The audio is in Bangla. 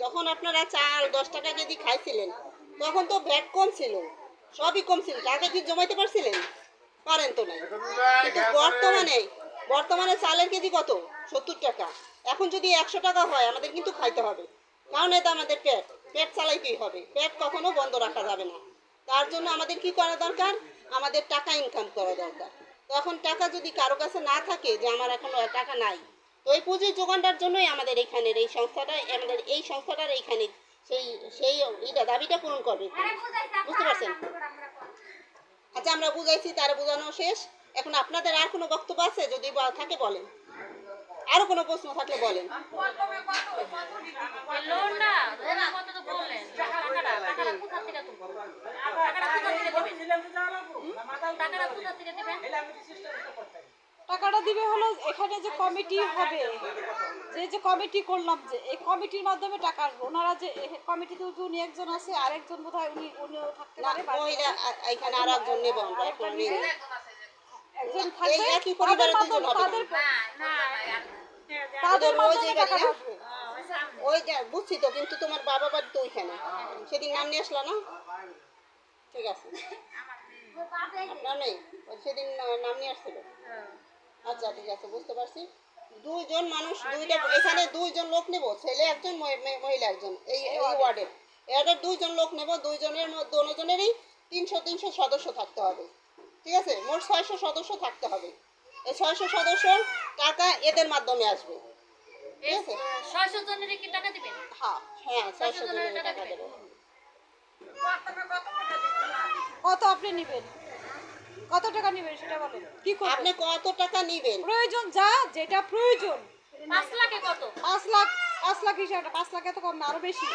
যখন আপনারা চাল দশ টাকা কেজি খাইছিলেন তখন তো ভ্যাট কম ছিল সবই কম ছিল টাকা কি জমাইতে পারছিলেন? পারেন তো নাই। কিন্তু বর্তমানে বর্তমানে চালের কেজি কত? সত্তর টাকা। এখন যদি একশো টাকা হয় আমাদের কিন্তু খাইতে হবে। কারণ এটা আমাদের পেট। পেট চালাইতেই হবে। পেট কখনো বন্ধ রাখা যাবে না। তার জন্য আমাদের কি করা দরকার? আমাদের টাকা ইনকাম করা দরকার। তখন টাকা যদি কারও কাছে না থাকে যে আমার এখন টাকা নাই এই পুঁজির যোগানটার জন্যই আমাদের এইখানের এই সংস্থাটা আমাদের এই সংস্থাটার এইখানে সেই সেই এটা দাবিটা পূরণ করবে। বুঝতে পারছেন? আচ্ছা আমরা বুঝাইছি তারা বোঝানো শেষ। এখন আপনাদের আর কোনো বক্তব্য আছে? যদি বা- থাকে বলেন। আরও কোনো প্রশ্ন থাকলে বলেন। টাকাটা টাকাটা কোথা থেকে টাকাটা দিবে হলো এখানে যে কমিটি হবে। যে যে কমিটি করলাম যে এই কমিটির মাধ্যমে টাকা আসবে। ওনারা যে কমিটিতে উনি একজন আছে আরেকজন বোধ হয় উনি উনিও থাকতে পারে এখানে আর একজন নেব। একজন এই থাকবে। একই তাদের পরিবারের দুজন হবে। তাদের না তাদের ওদের মাধ্যমে টাকা? আসবে। ওই যে বুঝছি তো কিন্তু তোমার বাবা বাড়ি তো ওইখানে। সেদিন নাম নিয়ে আসলো না? ঠিক আছে। আপনার নেই সেদিন নাম নিয়ে আসছিল। আচ্ছা ঠিক আছে বুঝতে পারছি। দুইজন মানুষ দুইটা এখানে দুইজন লোক নেব ছেলে একজন মহি- মহি- মহিলা একজন এই এই ওয়ার্ডের ওয়ার্ডের দুইজন লোক নেব দুইজনের মধ্যে দুজনেরই তিনশো তিনশো সদস্য থাকতে হবে। ঠিক আছে? মোট ছয়শো সদস্য থাকতে হবে। এই ছয়শো সদস্যর টাকা এদের মাধ্যমে আসবে। ঠিক আছে? ছয়শো জনের কি টাকা দিবেন? হ্যাঁ হ্যাঁ ছয়শো জনের টাকা টাকা দেবো। কত আপনি নেবেন? কত টাকা নেবেন সেটা বলেন কি আপনি কত টাকা নেবেন? প্রয়োজন যা যেটা প্রয়োজন। পাঁচ লাখে কত? পাঁচ লাখ পাঁচ লাখ হিসাবে পাঁচ লাখ এত কম না আরও বেশি।